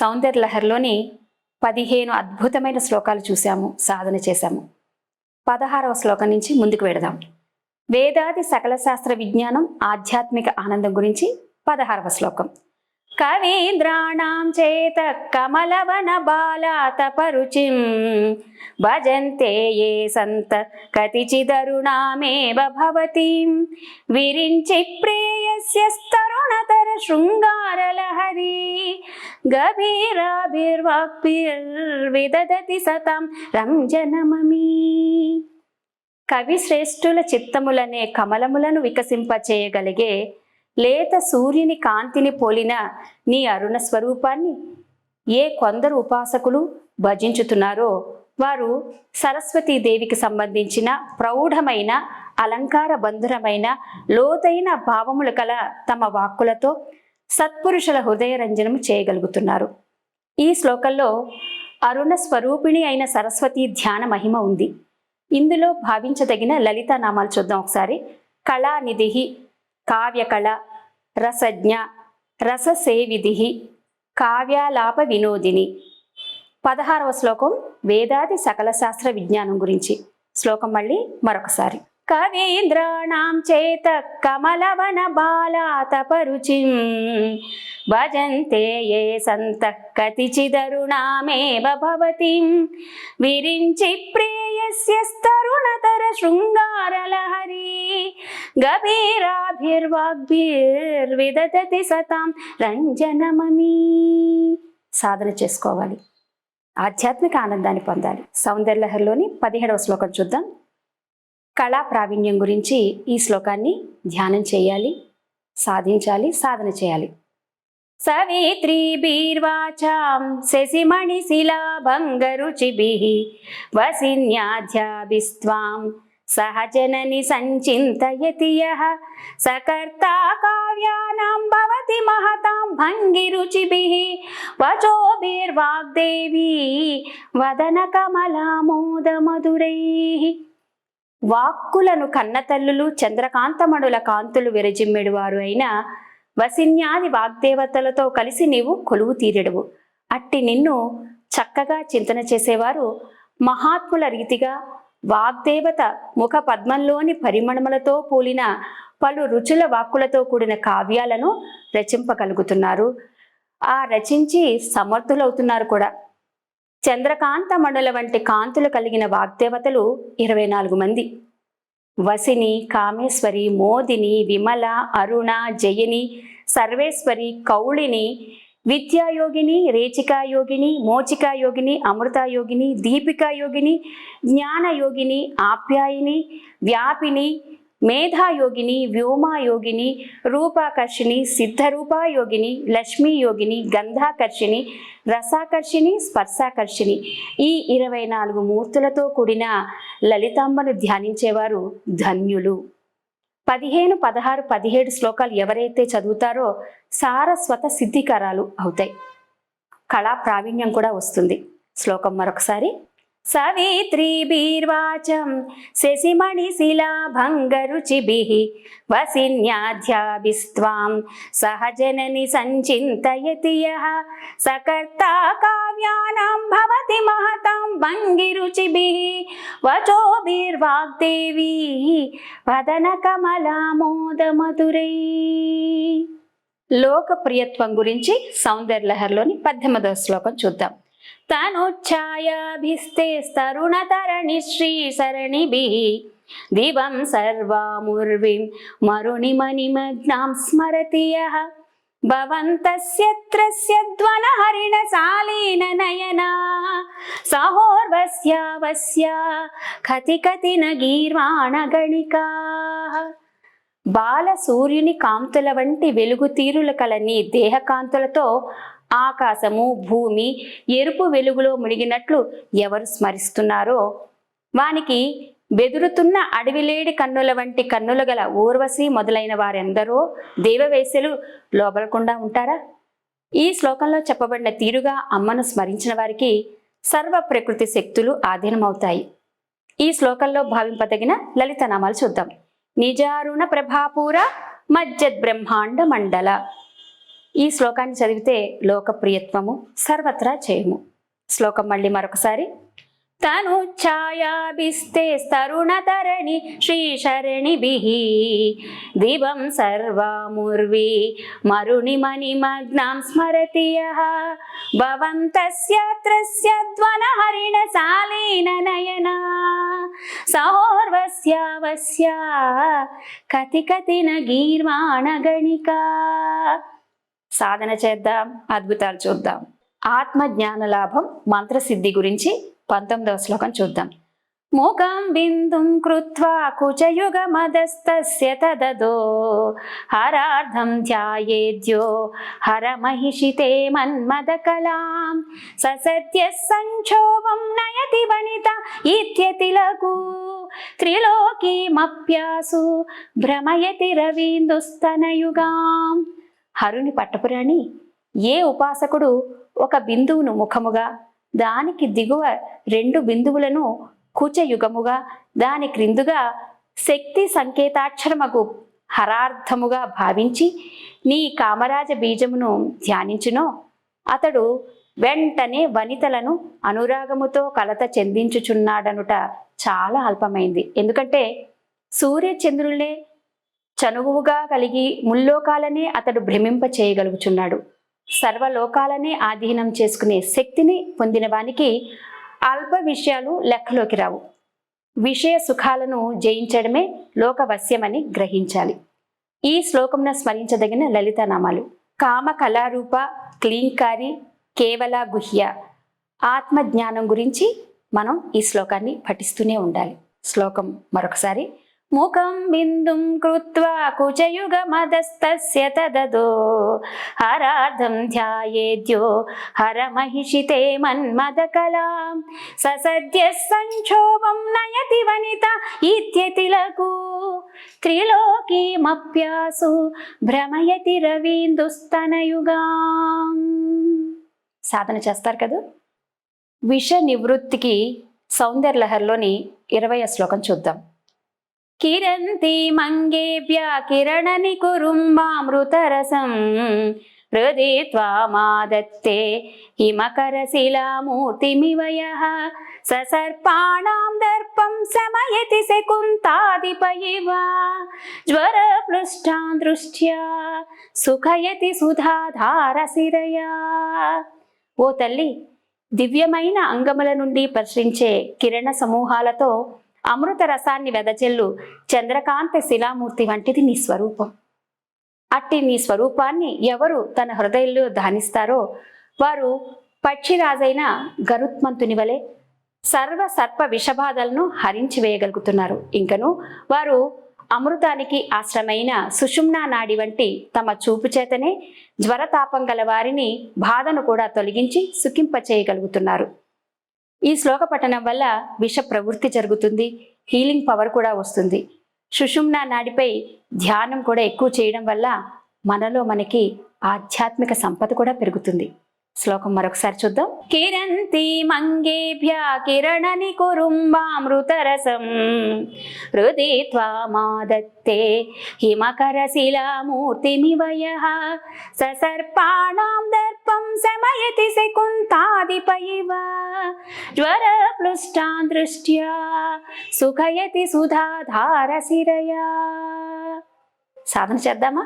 సౌందర్య లహర్లోని పదిహేను అద్భుతమైన శ్లోకాలు చూశాము సాధన చేశాము. పదహారవ శ్లోకం నుంచి ముందుకు వెడదాం వేదాది సకల శాస్త్ర విజ్ఞానం ఆధ్యాత్మిక ఆనందం గురించి పదహారవ శ్లోకం. కవీంద్రాణం చేత కమలవన బాలాతపరుచిం భజంతే ఏ సంత కతిచిదరుణామేవ భవతిం. విరించి ప్రేయస్యస్తరుణతర శృంగారలహరి గభీరాభిర్వాక్భిర్విదదతి సతాం రంజనమమీ. కవి శ్రేష్ఠుల చిత్తములనే కమలములను వికసింపచేయగలిగే లేత సూర్యుని కాంతిని పోలిన నీ అరుణ స్వరూపాన్ని ఏ కొందరు ఉపాసకులు భజించుతున్నారో వారు సరస్వతీదేవికి సంబంధించిన ప్రౌఢమైన అలంకార బంధురమైన లోతైన భావములు కల తమ వాక్కులతో సత్పురుషుల హృదయ రంజనము చేయగలుగుతున్నారు. ఈ శ్లోకంలో అరుణ స్వరూపిణి అయిన సరస్వతి ధ్యాన మహిమ ఉంది. ఇందులో భావించదగిన లలిత నామాలు చూద్దాం ఒకసారి. కళానిధి కావ్యకళ రసజ్ఞ రససేవిధి కావ్యాలాప వినోదిని పదహారవ శ్లోకం వేదాది సకల శాస్త్ర విజ్ఞానం గురించి. శ్లోకం మళ్ళీ మరొకసారి. కవీంద్రాణం చేత కమలవన బాలాతపరుచిం భజంతే ఏ సంత కతిచిదరుణామేవ భవతిం. విరించి ప్రేయస్యస్తరుణతర శృంగారలహరి గభీరాభిర్వాగ్భిర్విదతి సతాం రంజనమీ సాధన చేసుకోవాలి. ఆధ్యాత్మిక ఆనందాన్ని పొందాలి. సౌందర్యలహరిలోని పదిహేడవ శ్లోకం చూద్దాం. కళా ప్రావీణ్యం గురించి ఈ శ్లోకాన్ని ధ్యానం చేయాలి సాధించాలి సాధన చేయాలి. సవిత్రీ బీర్వాచాం శశిమణి శిలా భంగరుచిభిః వసిన్యాధ్యాభిస్త్వాం సహజనని సంచింతయతి యః సకర్తా కావ్యానాం భవతి మహతాం భంగిరుచిభిः వచోభిర్వాగ్దేవీ వదన కమలామోదమధురైః. వాక్కులను కన్నతల్లులు చంద్రకాంతమణుల కాంతులు విరజిమ్మెడువారు అయిన వసిన్యాది వాగ్దేవతలతో కలిసి నీవు కొలువు తీరెడువు. అట్టి నిన్ను చక్కగా చింతన చేసేవారు మహాత్ముల రీతిగా వాగ్దేవత ముఖ పద్మంలోని పరిమళములతో కూలిన పలు రుచుల వాక్కులతో కూడిన కావ్యాలను రచింపగలుగుతున్నారు. ఆ రచించి సమర్థులవుతున్నారు కూడా. చంద్రకాంత మండల వంటి కాంతులు కలిగిన వాగ్దేవతలు ఇరవై నాలుగు మంది. వసిని కామేశ్వరి మోదిని విమల అరుణ జయని సర్వేశ్వరి కౌళిని విద్యాయోగిని రేచికాయోగిని మోచికాయోగిని అమృతాయోగిని దీపికాయోగిని జ్ఞానయోగిని ఆప్యాయిని వ్యాపిని మేధాయోగిని వ్యోమాయోగిని రూపాకర్షిణి సిద్ధరూపాయోగిని లక్ష్మీయోగిని గంధాకర్షిణి రసాకర్షిణి స్పర్శాకర్షిణి ఈ ఇరవై నాలుగు మూర్తులతో కూడిన లలితాంబను ధ్యానించేవారు ధన్యులు. పదిహేను పదహారు పదిహేడు శ్లోకాలు ఎవరైతే చదువుతారో సారస్వత సిద్ధికరాలు అవుతాయి. కళా ప్రావీణ్యం కూడా వస్తుంది. శ్లోకం మరొకసారి. సవిత్రీ బీర్వాచం శశిమణి శిలా భంగరుచిభిః వసిన్యాధ్యాభిస్త్వాం సహజనని సంచింతయతి యః సకర్త కావ్యానాం భవతి మహతాం వచో బీర్వాగ్దేవి వదన కమలామోదమధురై లోకప్రియత్వం గురించి సౌందర్యలహరిలోని పద్దెనిమిదవ శ్లోకం చూద్దాం. తనుఛాయాభిస్తే తరుణతరణి శ్రీ సరణిభిః దివం సర్వాముర్విం మరుణిమణిమగ్నాం స్మరతి యః భవంతస్యత్రస్యధ్వన హరిణ సాలీన నయనా. సహోర్వస్యావస్య కతి కతి గీర్వాణ గణికా. బాల సూర్యుని కాంతుల వంటి వెలుగు తీరుల కల నీ దేహకాంతులతో ఆకాశము భూమి ఎరుపు వెలుగులో మునిగినట్లు ఎవరు స్మరిస్తున్నారో? వానికి బెదురుతున్న అడవిలేడి కన్నుల వంటి కన్నులు గల ఊర్వశి మొదలైన వారెందరో? దేవవేశ్యలు లోబలకుండా ఉంటారా? ఈ శ్లోకంలో చెప్పబడిన తీరుగా అమ్మను స్మరించిన వారికి సర్వ ప్రకృతి శక్తులు ఆధీనమవుతాయి. ఈ శ్లోకంలో భావింపదగిన లలిత నామాలు చూద్దాం. నిజారుణ ప్రభాపూర మజ్జద్బ్రహ్మాండ మండల. ఈ శ్లోకాన్ని చదివితే లోకప్రియత్వము సర్వత్రా చేయము శ్లోకం మళ్ళీ మరొకసారి. తను ఛాయాభిస్తే తరుణతరణి శ్రీశరణిభిः దివం సర్వాముర్వి మరుణిమణిమగ్నాం స్మరతి యः భవంతస్యాత్రస్య ధ్వనహరిణ సాలీన నయనా. సహోర్వస్యావస్య కతి కతిన గీర్వాణ సాధన చేద్దాం అద్భుతాలు చూద్దాం. ఆత్మ జ్ఞాన లాభం మంత్రసిద్ధి గురించి పంతొమ్మిదవ శ్లోకం చూద్దాం. ముఖం బిందుం కృత్వా కుచయుగ మదస్తస్య తదదో. హరార్థం ధ్యాయేద్యో. హర మహిషితే మన్మదకలాం. ససత్య సంక్షోభం నయతి వనిత ఇత్యతిలగు త్రిలోకీమప్యాసు భ్రమయతి రవీందుస్తనయుగాం. హరుని పట్టపురాణి ఏ ఉపాసకుడు ఒక బిందువును ముఖముగా దానికి దిగువ రెండు బిందువులను కుచయుగముగా దాని క్రిందుగా శక్తి సంకేతాక్షరమగు హరార్థముగా భావించి నీ కామరాజ బీజమును ధ్యానించునో. అతడు వెంటనే వనితలను అనురాగముతో కలత చెందించుచున్నాడనుట చాలా అల్పమైంది. ఎందుకంటే సూర్యచంద్రులే చనువుగా కలిగి ముల్లోకాలనే అతడు భ్రమింప చేయగలుగుచున్నాడు. సర్వలోకాలనే ఆధీనం చేసుకునే శక్తిని పొందినవానికి అల్ప విషయాలు లెక్కలోకి రావు. విషయ సుఖాలను జయించడమే లోకవశ్యమని గ్రహించాలి. ఈ శ్లోకంను స్మరించదగిన లలితనామాలు. కామ కళారూప క్లీంకారి కేవల గుహ్య ఆత్మజ్ఞానం గురించి మనం ఈ శ్లోకాన్ని పఠిస్తూనే ఉండాలి. శ్లోకం మరొకసారి. ముఖం బిందుం కృత్వా కుచయుగ మదస్తస్య తదదో. హరార్థం ధ్యాయేద్యో హర మహిషితే మన్మద ససద్య సంక్షోభం నయతి వనిత ఇత్యతిలకు త్రిలోకీమప్యాసు భ్రమయతి రవీందుస్తనయుగాం. సాధన చేస్తారు కదా? విష నివృత్తికి సౌందర్యలహర్లోని ఇరవై శ్లోకం చూద్దాం. కిరంతి మంగేభ్య కిరణని కురుంబామృతరసం హృది త్వామాదత్తే హిమకరశిలామూర్తిమివయ ససర్పాణాం దర్పం సమయతి శమయతి శకుంతాదిపయివ జ్వరపృష్టాన్ దృష్ట్యా సుఖయతి సుధాధారశిరయా ఓ తల్లి దివ్యమైన అంగముల నుండి ప్రసరించే కిరణ సమూహాలతో అమృత రసాన్ని వెదజల్లు చంద్రకాంత శిలామూర్తి వంటిది నీ స్వరూపం. అట్టి నీ స్వరూపాన్ని ఎవరు తన హృదయంలో ధ్యానిస్తారో వారు పక్షిరాజైన గరుత్మంతుని వలె సర్వ సర్ప విషబాధలను హరించి వేయగలుగుతున్నారు. ఇంకను వారు అమృతానికి ఆశ్రమైన సుషుమ్నా నాడి వంటి తమ చూపు చేతనే జ్వరతాపం గల వారిని బాధను కూడా తొలగించి సుఖింప చేయగలుగుతున్నారు ఈ శ్లోక పఠనం వల్ల విష ప్రవృత్తి జరుగుతుంది హీలింగ్ పవర్ కూడా వస్తుంది. సుషుమ్న నాడిపై ధ్యానం కూడా ఎక్కువ చేయడం వల్ల మనలో మనకి ఆధ్యాత్మిక సంపద కూడా పెరుగుతుంది. శ్లోకం మరొకసారి చూద్దాం. కిరంతి మంగేభ్య కిరణని కురుంబామృతరసం హృది త్వామాదత్తే హిమకరశిలామూర్తిమివయ ససర్పాణం దర్పం శమయతి శకుంతాదిపయివ జ్వరప్లుష్టాన్ దృష్ట్యా సుఖయతి సుధాధారశిరయా సాధన చేద్దామా?